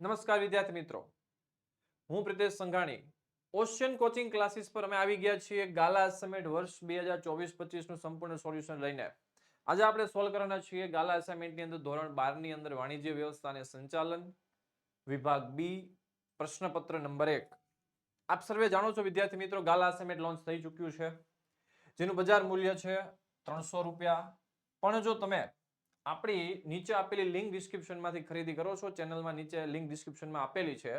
નમસ્કાર વિદ્યાર્થી મિત્રો. હું Pritesh Sanghani. Ocean coaching classes પર અમે આવી ગયા છીએ. ગાલા એસાઇમેન્ટ વર્ષ બે હજાર ચોવીસ પચીસનું સંપૂર્ણ સોલ્યુશન લઈને. આજે આપણે સોલ્વ કરવાના છીએ ગાલા એસાઇમેન્ટની અંદર ધોરણ બારની અંદર વાણિજ્ય વ્યવસ્થા સંચાલન. વિભાગ બી, પ્રશ્નપત્ર નંબર એક. આપ સર્વે જાણો છો વિદ્યાર્થી મિત્રો, ગાલા એસાઇમેન્ટ લોન્ચ થઈ ચૂક્યું છે. જેનું બજાર મૂલ્ય છે ત્રણસો રૂપિયા. પણ જો તમે આપણી નીચે આપેલી લિંક ડિસ્ક્રિપ્શનમાંથી ખરીદી કરો છો ચેનલમાં નીચે લિંક ડિસ્ક્રિપ્શનમાં આપેલી છે,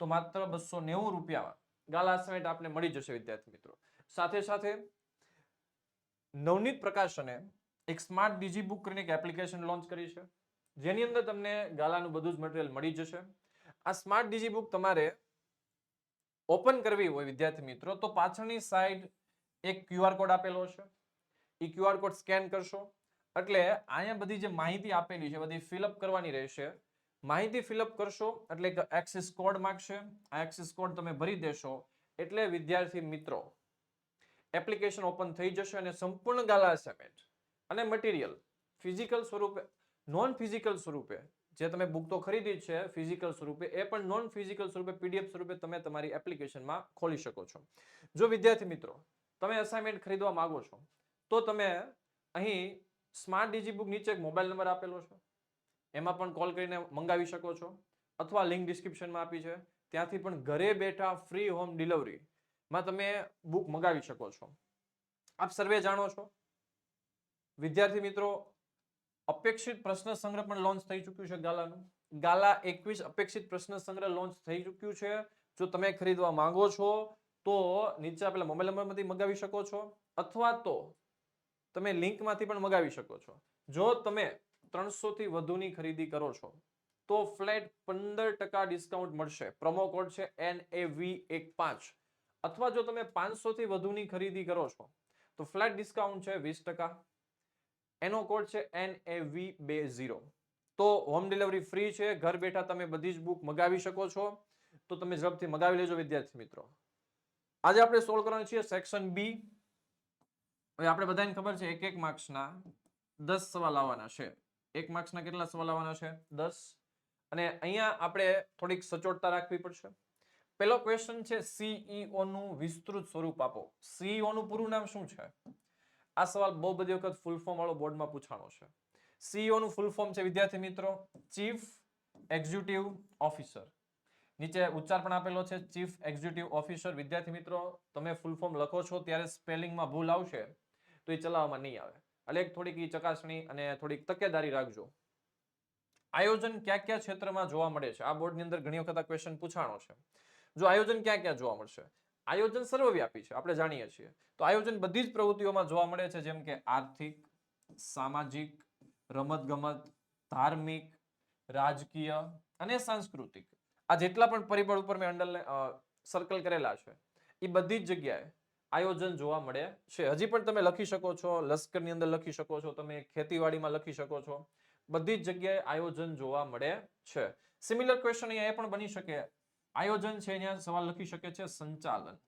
તો માત્ર બસો નેવું રૂપિયામાં ગાલા અસાઇનમેન્ટ આપને મળી જશે, વિદ્યાર્થી મિત્રો. સાથે સાથે નવનીત પ્રકાશને એક સ્માર્ટ ડીજી બુક કરીને એક એપ્લિકેશન લોન્ચ કરી છે, જેની અંદર તમને ગાલાનું બધું જ મટીરિયલ મળી જશે. આ સ્માર્ટ ડીજી બુક તમારે ઓપન કરવી હોય, વિદ્યાર્થી મિત્રો, તો પાછળની સાઈડ એક ક્યુઆર કોડ આપેલો છે એ ક્યુઆર કોડ સ્કેન કરશો. એટલે અહીંયા બધી જે માહિતી આપેલી છે, બધી ફિલઅપ કરવાની રહેશે. માહિતી ફિલઅપ કરશો એટલે એક એક્સિસ કોડ માગશે. આ એક્સિસ કોડ તમે ભરી દેશો એટલે વિદ્યાર્થી મિત્રો એપ્લિકેશન ઓપન થઈ જશે અને સંપૂર્ણ ગાલા અસાઇનમેન્ટ અને મટીરિયલ ફિઝિકલ સ્વરૂપે નોન ફિઝિકલ સ્વરૂપે, જે તમે બુક તો ખરીદી છે ફિઝિકલ સ્વરૂપે, એ પણ નોન ફિઝિકલ સ્વરૂપે પીડીએફ સ્વરૂપે તમે તમારી એપ્લિકેશનમાં ખોલી શકો છો. જો વિદ્યાર્થી મિત્રો, તમે અસાઇનમેન્ટ ખરીદવા માંગો છો, તો તમે અહીં સ્માર્ટ ડીજી બુક નીચે એક મોબાઈલ નંબર આપેલો છે. એમાં પણ કોલ કરીને મંગાવી શકો છો. અથવા લિંક ડિસ્ક્રિપ્શનમાં આપી છે. ત્યાંથી પણ ઘરે બેઠા ફ્રી હોમ ડિલિવરીમાં તમે બુક મંગાવી શકો છો. આપ સર્વે જાણો છો. વિદ્યાર્થી મિત્રો, અપેક્ષિત પ્રશ્ન સંગ્રહ પણ લોન્ચ થઈ ચૂક્યું છે ગાલાનું. ગાલા એકવીસ અપેક્ષિત પ્રશ્ન સંગ્રહ લોન્ચ થઈ ચૂક્યું છે. જો તમે ખરીદવા માંગો છો, તો નીચે આપેલા મોબાઈલ નંબરમાંથી મંગાવી શકો છો. અથવા તો તમે લિંકમાંથી પણ મગાવી શકો છો. જો તમે ત્રણસો થી વધુની ખરીદી કરો છો, તો ફ્લેટ પંદર ટકા ડિસ્કાઉન્ટ મળશે. પ્રોમો કોડ છે એન એ વી એક પાંચ. અથવા જો તમે પાંચસો થી વધુની ખરીદી કરો છો, તો ફ્લેટ ડિસ્કાઉન્ટ છે વીસ ટકા. એનો કોડ છે એન એ વી બે ઝીરો. તો હોમ ડિલિવરી ફ્રી છે, ઘર બેઠા તમે બધી જ બુક મગાવી શકો છો. તો તમે ઝડપથી મગાવી લેજો, વિદ્યાર્થી મિત્રો. આજે આપણે સોલ્વ કરવાનું છીએ સેક્શન બી. હવે આપણે બધાને ખબર છે એક એક માર્ક્સના દસ સવાલ આવવાના છે. એક માર્ક્સના કેટલા સવાલ આવવાના છે? દસ. અને અહીંયા આપણે થોડીક સચોટતા રાખવી પડશે. પેલો ક્વેશ્ચન છે સીઈઓ નું વિસ્તૃત સ્વરૂપ આપો. સીઈઓ નું પૂરું નામ શું છે? આ સવાલ બહુ બધી વખત ફૂલ ફોર્મ વાળો બોર્ડમાં પૂછાણો છે. સીઈઓ નું ફૂલ ફોર્મ છે વિદ્યાર્થી મિત્રો ચીફ એક્ઝિક્યુટિવ ઓફિસર નીચે ઉચ્ચાર પણ આપેલો છે ચીફ એક્ઝિક્યુટિવ ઓફિસર વિદ્યાર્થી મિત્રો, તમે ફૂલ ફોર્મ લખો છો, ત્યારે સ્પેલિંગમાં ભૂલ આવશે. તો એ ચલાવવામાં નહીં આવે. એટલે થોડીક એ ચકાસણી અને થોડીક તકેદારી રાખજો. આયોજન કયા કયા ક્ષેત્રમાં જોવા મળે છે? આ બોર્ડની અંદર ઘણી વખત ક્વેશ્ચન પૂછાણો છે. જો આયોજન ક્યાં ક્યાં જોવા મળશે? આયોજન સર્વવ્યાપી છે, આપણે જાણીએ છીએ. તો આયોજન બધી જ પ્રવૃત્તિઓમાં જોવા મળે છે, જેમ કે આર્થિક, સામાજિક, રમતગમત, ધાર્મિક, રાજકીય અને સાંસ્કૃતિક. આ જેટલા પણ પરિબળ ઉપર મેં અંડર સર્કલ કરેલા છે એ બધી જ જગ્યાએ આયોજન જોવા મળે છે. હજી પણ તમે લખી શકો છો, લશ્કરની અંદર લખી શકો છો, તમે ખેતીવાડીમાં લખી શકો છો. બધી જ જગ્યાએ આયોજન જોવા મળે છે. સિમિલર ક્વેશ્ચન અહીંયા એ પણ બની શકે. આયોજન છે અહીંયા, સવાલ લખી શકે છે, સંચાલન.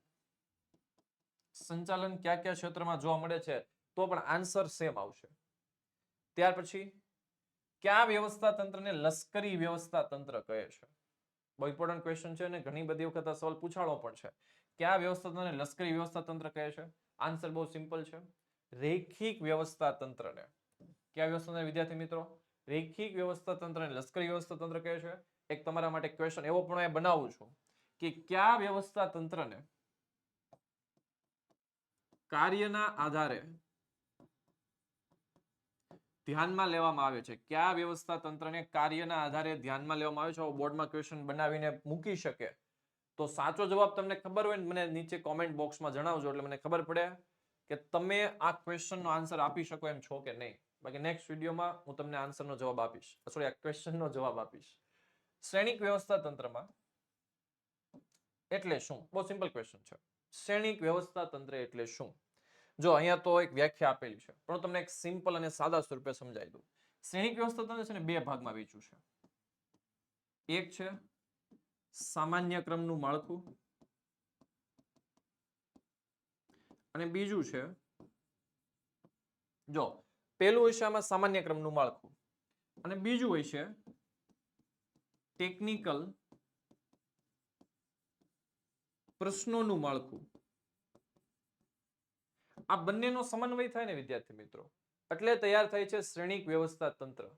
સંચાલન કયા કયા ક્ષેત્રમાં જોવા મળે છે? તો પણ આન્સર સેમ આવશે. ત્યાર પછી, કયા વ્યવસ્થા તંત્રને લશ્કરી વ્યવસ્થા તંત્ર કહે છે? બહુ ઇમ્પોર્ટન્ટ ક્વેશ્ચન છે અને ઘણી બધી વખત આ સવાલ પૂછાણો પણ છે. કયા વ્યવસ્થા તંત્રને લશ્કરી વ્યવસ્થા તંત્ર કહે છે? આન્સર બહુ સિમ્પલ છે. રેખિક વ્યવસ્થા તંત્રને કયા વ્યવસ્થા વિદ્યાર્થી મિત્રો? રેખિક વ્યવસ્થા તંત્રને લશ્કરી વ્યવસ્થા તંત્ર કહે છે. એક તમારા માટે ક્વેશ્ચન એવો પણ બનાવું છું કે કયા વ્યવસ્થા તંત્રને કાર્યના આધારે ધ્યાનમાં લેવામાં આવે છે? કયા વ્યવસ્થા તંત્રને કાર્યના આધારે ધ્યાનમાં લેવામાં આવે છે? બોર્ડમાં ક્વેશ્ચન બનાવીને મૂકી શકે. તો સાચો જવાબ તમને ખબર હોય ને, મને નીચે કોમેન્ટ બોક્સમાં જણાવજો એટલે મને ખબર પડે કે તમે આ ક્વેશ્ચનનો આન્સર આપી શકો એમ છો કે નહીં. બાકી નેક્સ્ટ વિડીયોમાં હું તમને આન્સરનો જવાબ આપીશ. સોરી આ ક્વેશ્ચનનો જવાબ આપીશ. શ્રેણિક વ્યવસ્થા તંત્રમાં એટલે શું? બહુ સિમ્પલ ક્વેશ્ચન છે. શ્રેણિક વ્યવસ્થા તંત્ર એટલે શું? જો અહીંયા તો એક વ્યાખ્યા આપેલી છે, પણ તમને એક સિમ્પલ અને સાદા સ્વરૂપે સમજાવી દઉં. શ્રેણિક વ્યવસ્થા તંત્ર છે ને, બે ભાગમાં વેચ્યું છે. એક છે સામાન્ય ક્રમનું માળખું. અને બીજું છે, જો પેલું હોય છે આમાં સામાન્ય ક્રમનું માળખું. અને બીજું હોય છે ટેકનિકલ પ્રશ્નોનું માળખું. આ બંનેનો સમન્વય થાય ને વિદ્યાર્થી મિત્રો. એટલે તૈયાર થાય છે શ્રેણિક વ્યવસ્થા તંત્ર.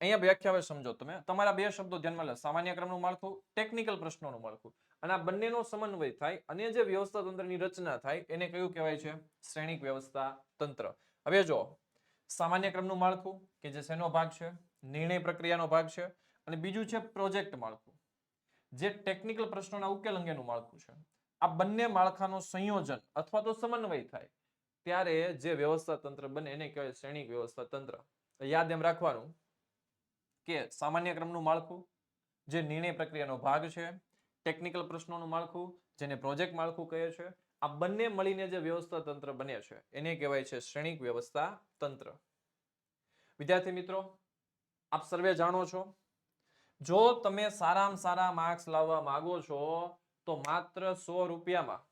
અહીંયા વ્યાખ્યા હવે સમજો તમે. તમારા બે શબ્દો ધ્યાનમાં લે. સામાન્ય ક્રમનું માળખું ટેકનિકલ પ્રશ્નોનું માળખું. અને આ બંનેનો સમન્વય થાય અને જે વ્યવસ્થા તંત્રની રચના થાય એને કયું કહેવાય છે? શ્રેણિક વ્યવસ્થા તંત્ર. હવે જો સામાન્ય ક્રમનું માળખું, કે જે શેનો ભાગ છે? નિર્ણય પ્રક્રિયાનો ભાગ છે. અને બીજું છે પ્રોજેક્ટ માળખું. જે ટેકનિકલ પ્રશ્નોના ઉકેલ અંગેનું માળખું છે. આ બંને માળખાનું સંયોજન અથવા તો સમન્વય થાય ત્યારે જે વ્યવસ્થા તંત્ર બને એને કહેવાય શ્રેણિક વ્યવસ્થા તંત્ર. યાદ એમ રાખવાનું. કે સામાન્ય ક્રમનું માળખું, જે નિર્ણય પ્રક્રિયાનો ભાગ છે ટેકનિકલ પ્રશ્નોનું માળખું, જેને પ્રોજેક્ટ માળખું કહે છે, આ બંને મળીને જે વ્યવસ્થા તંત્ર બને છે, એને કહેવાય છે શ્રેણિક વ્યવસ્થા તંત્ર. વિદ્યાર્થી મિત્રો, આપ સર્વે જાણો છો, જો તમે સારામાં સારા માર્ક્સ લાવવા માંગો છો, તો માત્ર સો રૂપિયામાં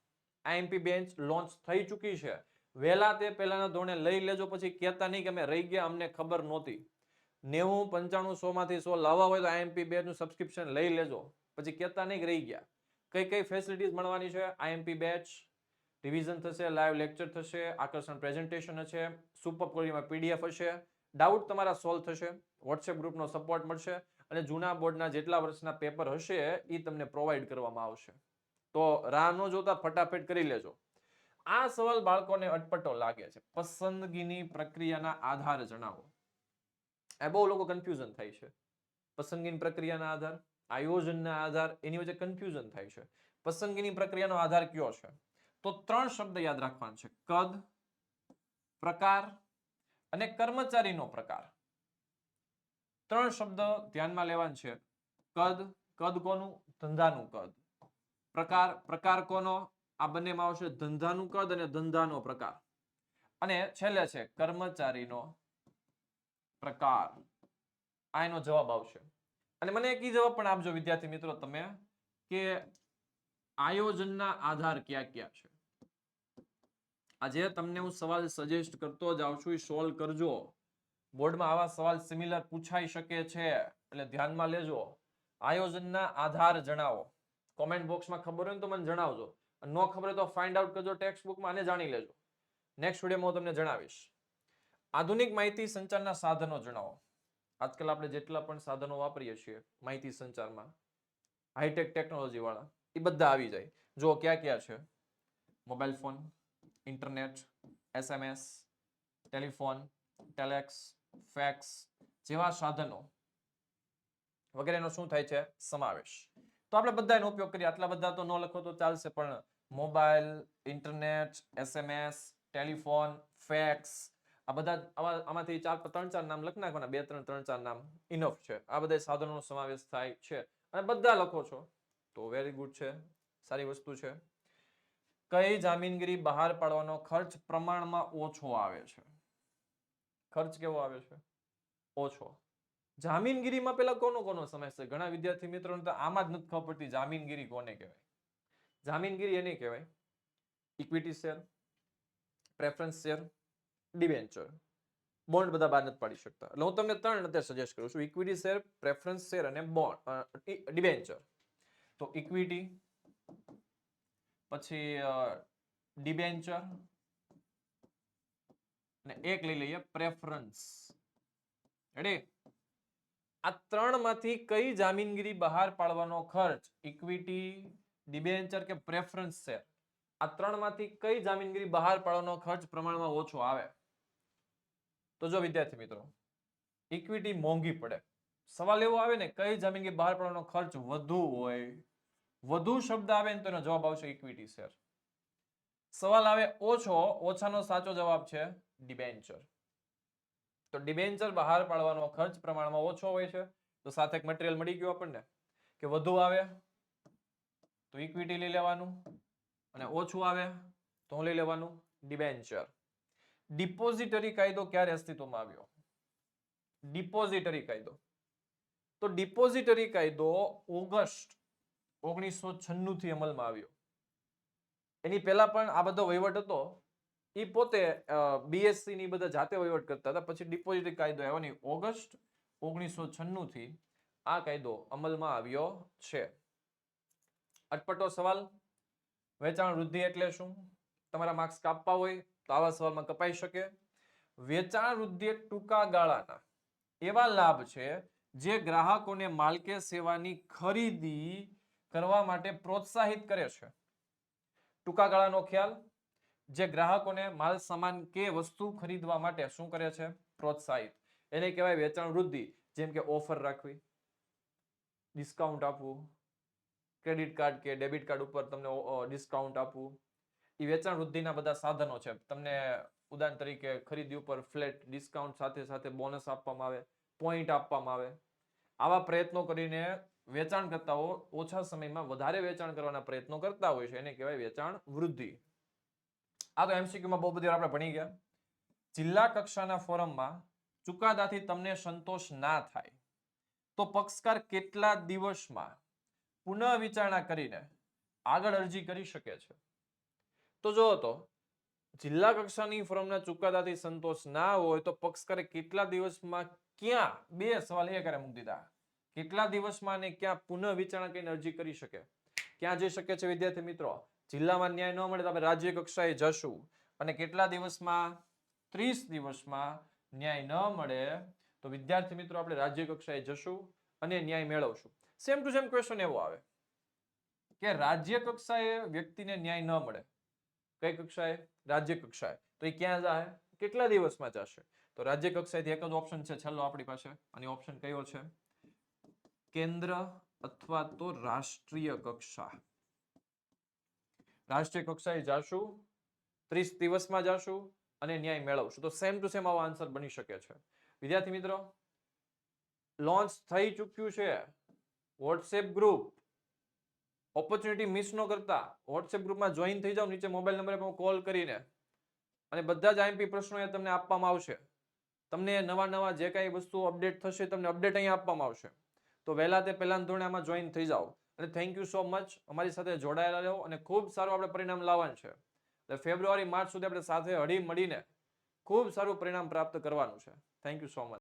આઈએમપી બેન્ચ લોન્ચ થઈ ચૂકી છે. વહેલા તે પહેલાના ધોરણે લઈ લેજો, પછી કહેતા નહીં કે અમે રહી ગયા, અમને ખબર નહોતી. નેવું પંચાણું સો માંથી સો લાવવા હોય તો આઈએમપી બે નું સબસ્ક્રિપ્શન લઈ લેજો. પછી કહેતા નહીં રહી ગયા. કઈ કઈ ફેસિલિટીઝ મળવાની છે? આઈએમપી બેચ રિવિઝન થશે લાઈવ લેક્ચર થશે, આકર્ષણ પ્રેઝન્ટેશન હશે સુપર ક્વોલિટીમાં પીડીએફ હશે. ડાઉટ તમારા સોલ્વ થશે. વોટ્સએપ ગ્રુપનો સપોર્ટ મળશે. અને જૂના બોર્ડના જેટલા વર્ષના પેપર હશે એ તમને પ્રોવાઈડ કરવામાં આવશે. તો રાહ ન જોતા ફટાફટ કરી લેજો. આ સવાલ બાળકોને અટપટો લાગે છે. પસંદગીની પ્રક્રિયાના આધાર જણાવો. આ બહુ લોકો કન્ફ્યુઝન થાય છે. પસંદગીની પ્રક્રિયાના આધાર, આયોજનના આધાર, એની વચ્ચે કન્ફ્યુઝન થાય છે. પસંદગીની પ્રક્રિયાનો આધાર કયો છે? તો ત્રણ શબ્દ યાદ રાખવાના છે. કદ, પ્રકાર અને કર્મચારીનો પ્રકાર. ત્રણ શબ્દ ધ્યાનમાં લેવાના છે. કદ કદ કોનું? ધંધાનું કદ. પ્રકાર પ્રકાર કોનો? આ બંનેમાં આવશે ધંધાનું કદ અને ધંધાનો પ્રકાર. અને છેલ્લે છે કર્મચારીનો પ્રકાર. આ એનો જવાબ આવશે. અને મને એક જવાબ પણ આપજો, વિદ્યાર્થી મિત્રો, તમે, કે આયોજનના આધાર કયા કયા છે? આજે તમને હું સવાલ સજેસ્ટ કરતો જ આવું છું એ સોલ્વ કરજો. બોર્ડમાં આવા સવાલ સિમિલર પૂછાઈ શકે છે, એટલે ધ્યાનમાં લેજો. આયોજનના આધાર જણાવો. કોમેન્ટ બોક્સમાં ખબર હોય ને તો મને જણાવજો. ન ખબર હોય તો ફાઇન્ડ આઉટ કરજો ટેક્સ્ટ બુકમાં અને જાણી લેજો. નેક્સ્ટ વિડીયોમાં હું તમને જણાવીશ. આધુનિક માહિતી સંચારના સાધનો જણાવો. આજકાલ આપણે જેટલા પણ સાધનો વાપરીએ છીએ, માહિતી સંચારમાં હાઈટેક ટેકનોલોજી વાળા, એ બધા આવી જાય. જો ક્યાં ક્યાં છે. Mobile phone internet SMS telephone telex fax જેવા સાધનો વગેરેનો શું થાય છે? સમાવેશ. તો આપણે બધા એનો ઉપયોગ કરીએ. આટલા બધા તો ન લખો તો ચાલશે, પણ mobile internet SMS telephone fax આ બધા આમાંથી ચાર ત્રણ ચાર નામ લખી નાખવાના. બે ત્રણ ત્રણ ચાર નામ ઇનફ છે. આ બધા સાધનોનો સમાવેશ થાય છે. અને બધા લખો છો. તો વેરી ગુડ છે. સારી વસ્તુ છે. કઈ જામીનગીરી બહાર પાડવાનો ખર્ચ પ્રમાણમાં ઓછો આવે છે? ખર્ચ કેવો આવે છે? ઓછો. જામીનગીરીમાં પેલા કોનો કોનો સમય છે ઘણા વિદ્યાર્થી મિત્રોને તો આમાં જ નથી ખબર પડતી જામીનગીરી કોને કહેવાય. જામીનગીરી એને કહેવાય. Equity share preference share debenture bond બધા બહાર નથી પાડી શકતા. એટલે હું તમને ત્રણ અત્યારે સજેસ્ટ કરું છું. ઇક્વિટી શેર પ્રેફરન્સ શેર અને બોન્ડ ડિબેન્ચર તો ઇક્વિટી પછી ડિબેન્ચર અને એક લઈ લઈએ પ્રેફરન્સ રેડી આ ત્રણમાંથી કઈ જામીનગીરી બહાર પાડવાનો ખર્ચ? ઇક્વિટી ડિબેન્ચર કે પ્રેફરન્સ શેર આ ત્રણમાંથી કઈ જામીનગીરી બહાર પાડવાનો ખર્ચ પ્રમાણમાં ઓછો આવે? તો જો વિદ્યાર્થી મિત્રો ઇક્વિટી મોંઘી પડે. સવાલ એવો આવે ને, કઈ જમીનની બહાર પાડવાનો ખર્ચ વધુ હોય, વધુ શબ્દ આવે ને તો એનો જવાબ આવશે ઇક્વિટી શેર સવાલ આવે ઓછો, ઓછાનો સાચો જવાબ છે ડિબેન્ચર તો ડિબેન્ચર બહાર પાડવાનો ખર્ચ પ્રમાણમાં ઓછો હોય છે, તો સાથે એક મટીરિયલ મળી ગયું આપણને, કે વધુ આવે, તો ઇક્વિટી લઈ લેવાનું, અને ઓછું આવે, તો લઈ લેવાનું ડિબેન્ચર ડિપોઝિટરી કાયદો ક્યારે અસ્તિત્વમાં આવ્યો? ડિપોઝિટરી કાયદો. તો ડિપોઝિટરી કાયદો ઓગસ્ટ ઓગણીસો છન્નું થી અમલમાં આવ્યો. એની પહેલા પણ આ બધો વહીવટ હતો. એ પોતે બીએસસી ની બધા જાતે વહીવટ કરતા હતા. પછી ડિપોઝિટરી કાયદો આવ્યો નહીં ઓગસ્ટ ઓગણીસો છન્નું થી આ કાયદો અમલમાં આવ્યો છે. અટપટો સવાલ. વેચાણ વૃદ્ધિ એટલે શું? તમારા માર્ક્સ કાપવા હોય તો આવા સવાલમાં કપાઈ શકે? વેચાણ વૃદ્ધિ ટૂંકા ગાળાના. એવા લાભ છે જે ગ્રાહકોને માલકે સેવાની ખરીદી કરવા માટે પ્રોત્સાહિત કરે છે. ટૂંકા ગાળાનો ખ્યાલ, જે ગ્રાહકોને માલ સામાન કે વસ્તુ ખરીદવા માટે શું કરે છે? પ્રોત્સાહિત. એને કહેવાય વેચાણ વૃદ્ધિ જેમ કે ઓફર રાખવી, ડિસ્કાઉન્ટ આપવું, ક્રેડિટ કાર્ડ કે ડેબિટ કાર્ડ ઉપર તમને ડિસ્કાઉન્ટ આપવું. એ વેચાણ વૃદ્ધિના બધા સાધનો છે. તમને ઉદાહરણ તરીકે ખરીદી ઉપર ફ્લેટ ડિસ્કાઉન્ટ સાથે સાથે બોનસ આપવામાં આવે, પોઈન્ટ આપવામાં આવે. આવા પ્રયત્નો કરીને વેચાણકર્તાઓ ઓછા સમયમાં વધારે વેચાણ કરવાના પ્રયત્નો કરતા હોય છે. એને કહેવાય વેચાણ વૃદ્ધિ. આ તો એમસીક્યુમાં બહુ બધી આપણે ભણી ગયા. જિલ્લા કક્ષાના ફોરમમાં ચુકાદાથી તમને સંતોષ ના થાય. તો પક્ષકાર કેટલા દિવસમાં પુનઃ વિચારણા કરીને આગળ અરજી કરી શકે છે? તો જો તો, જિલ્લા કક્ષાની ફોરમના ચુકાદાથી સંતોષ ના હોય તો પક્ષકારે કેટલા દિવસમાં ક્યાં બે સવાલ એ કરે મૂકી દીધા? કેટલા દિવસમાં અને ક્યાં પુનઃ વિચારણા કરીને અરજી કરી શકે? ક્યાં જઈ શકે છે વિદ્યાર્થી મિત્રો? જિલ્લામાં ન્યાય ન મળે તો આપણે રાજ્ય કક્ષાએ જશું. અને કેટલા દિવસમાં? ત્રીસ દિવસમાં ન્યાય ન મળે તો વિદ્યાર્થી મિત્રો આપણે રાજ્ય કક્ષાએ જશું અને ન્યાય મેળવશું. સેમ ટુ સેમ ક્વેશ્ચન એવો આવે. કે રાજ્ય કક્ષાએ વ્યક્તિને ન્યાય ન મળે. કઈ કક્ષાએ? રાજ્ય કક્ષાએ. તો એ ક્યાં જાય? કેટલા દિવસમાં જશે? તો રાજ્ય કક્ષાએથી એક જ ઓપ્શન છે છેલ્લો આપણી પાસે. અને ઓપ્શન કયો છે? કેન્દ્ર અથવા તો રાષ્ટ્રીય કક્ષા. રાષ્ટ્રીય કક્ષાએ જાશું, ત્રીસ દિવસમાં જાશું અને ન્યાય મેળવશું. તો સેમ ટુ સેમ આવો આન્સર બની શકે છે. વિદ્યાર્થી મિત્રો લોન્ચ થઈ ચૂક્યું છે. વોટ્સએપ ગ્રુપ ઓપોર્ચ્યુનિટી મિસ ન કરતા વોટ્સએપ ગ્રુપમાં જોઈન થઈ જાઓ, નીચે મોબાઈલ નંબરે કોલ કરીને. અને બધા જ આઈએમપી પ્રશ્નો એ તમને આપવામાં આવશે. તમને નવા નવા જે કાંઈ વસ્તુઓ અપડેટ થશે તમને અપડેટ અહીંયા આપવામાં આવશે. તો વહેલા તે પહેલા ધોરણે આમાં જોઈન થઈ જાઓ. અને થેન્ક યુ સો મચ અમારી સાથે જોડાયેલા રહો અને ખૂબ સારું આપણે પરિણામ લાવવાનું છે. એટલે ફેબ્રુઆરી માર્ચ સુધી આપણે સાથે હળી મળીને ખૂબ સારું પરિણામ પ્રાપ્ત કરવાનું છે. Thank you so much